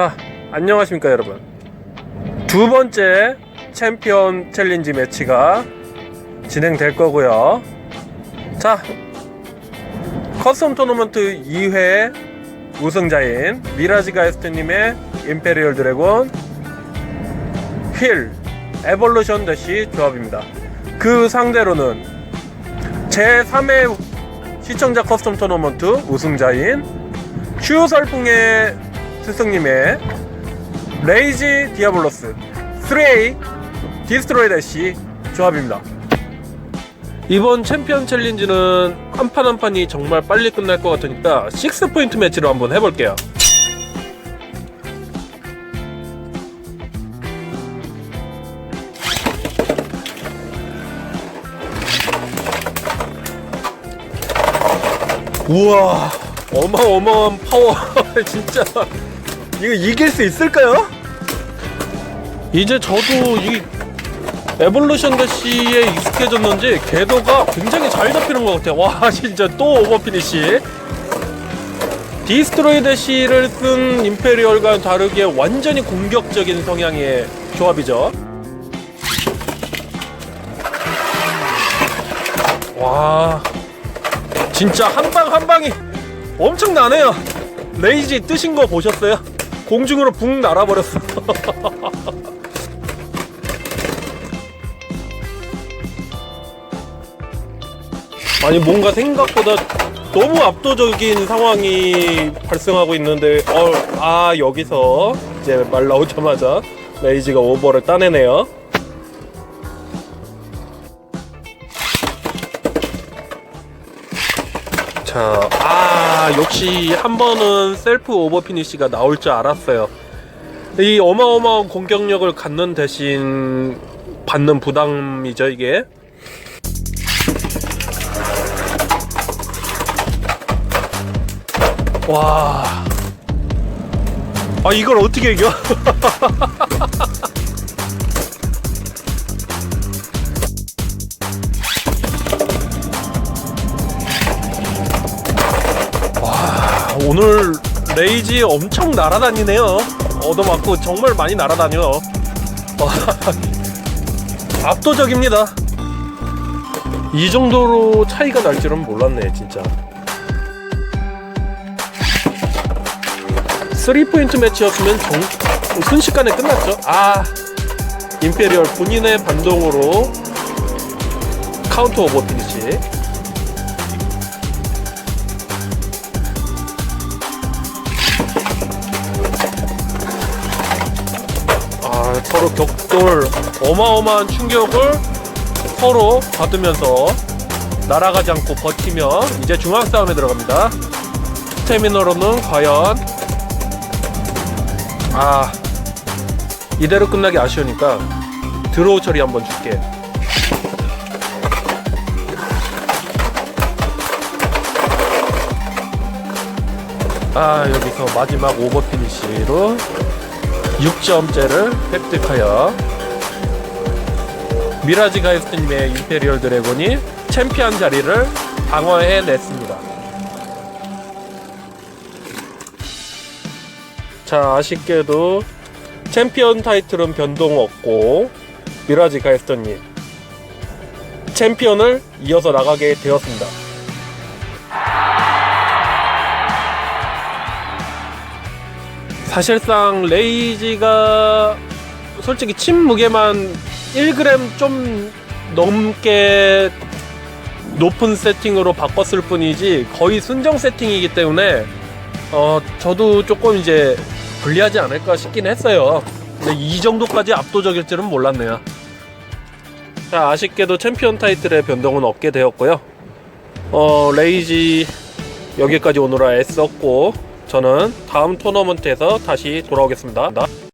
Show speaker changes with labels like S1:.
S1: 자, 안녕하십니까 여러분. 두 번째 챔피언 챌린지 매치가 진행될 거고요. 자, 커스텀 토너먼트 2회 우승자인 미라지 가이스트님의 임페리얼 드래곤 휠 에볼루션 대시 조합입니다. 그 상대로는 제3회 시청자 커스텀 토너먼트 우승자인 슈설풍의 스승님의 레이지 디아블로스 3A 디스트로이 대시 조합입니다. 이번 챔피언 챌린지는 한 판 한 판이 정말 빨리 끝날 것 같으니까 6포인트 매치로 한번 해볼게요. 우와 어마어마한 파워 진짜 이거 이길 수 있을까요? 이제 저도 이 에볼루션 대시에 익숙해졌는지 궤도가 굉장히 잘 잡히는 것 같아요 와 진짜 또 오버피니시 디스트로이 대시를 쓴 임페리얼과는 다르게 완전히 공격적인 성향의 조합이죠 와 진짜 한 방 한 방이 엄청나네요. 레이지 뜨신 거 보셨어요? 공중으로 붕 날아버렸어. 아니 뭔가 생각보다 너무 압도적인 상황이 발생하고 있는데 어, 아 여기서 이제 말 나오자마자 레이지가 오버를 따내네요. 자, 아, 역시 한 번은 셀프 오버 피니시가 나올 줄 알았어요. 이 어마어마한 공격력을 갖는 대신 받는 부담이죠, 이게. 와. 아, 이걸 어떻게 이겨? 오늘 레이지 엄청 날아다니네요. 얻어맞고 정말 많이 날아다녀. 와, 압도적입니다. 이 정도로 차이가 날 줄은 몰랐네, 진짜. 3포인트 매치였으면 정, 순식간에 끝났죠. 아, 임페리얼 본인의 반동으로 카운터 오버 피니시. 서로 격돌 어마어마한 충격을 서로 받으면서 날아가지 않고 버티면 이제 중앙 싸움에 들어갑니다. 스태미너로는 과연 아 이대로 끝나기 아쉬우니까 드로우 처리 한번 줄게. 아 여기서 마지막 오버 피니시로 6점째를 획득하여 미라지 가이스트님의 임페리얼 드래곤이 챔피언 자리를 방어해냈습니다. 자, 아쉽게도 챔피언 타이틀은 변동 없고 미라지 가이스트님 챔피언을 이어서 나가게 되었습니다. 사실상 레이지가 솔직히 침 무게만 1g 좀 넘게 높은 세팅으로 바꿨을 뿐이지 거의 순정 세팅이기 때문에 어 저도 조금 이제 불리하지 않을까 싶긴 했어요. 근데 이 정도까지 압도적일 줄은 몰랐네요. 자 아쉽게도 챔피언 타이틀의 변동은 없게 되었고요. 어 레이지 여기까지 오느라 애썼고 저는 다음 토너먼트에서 다시 돌아오겠습니다.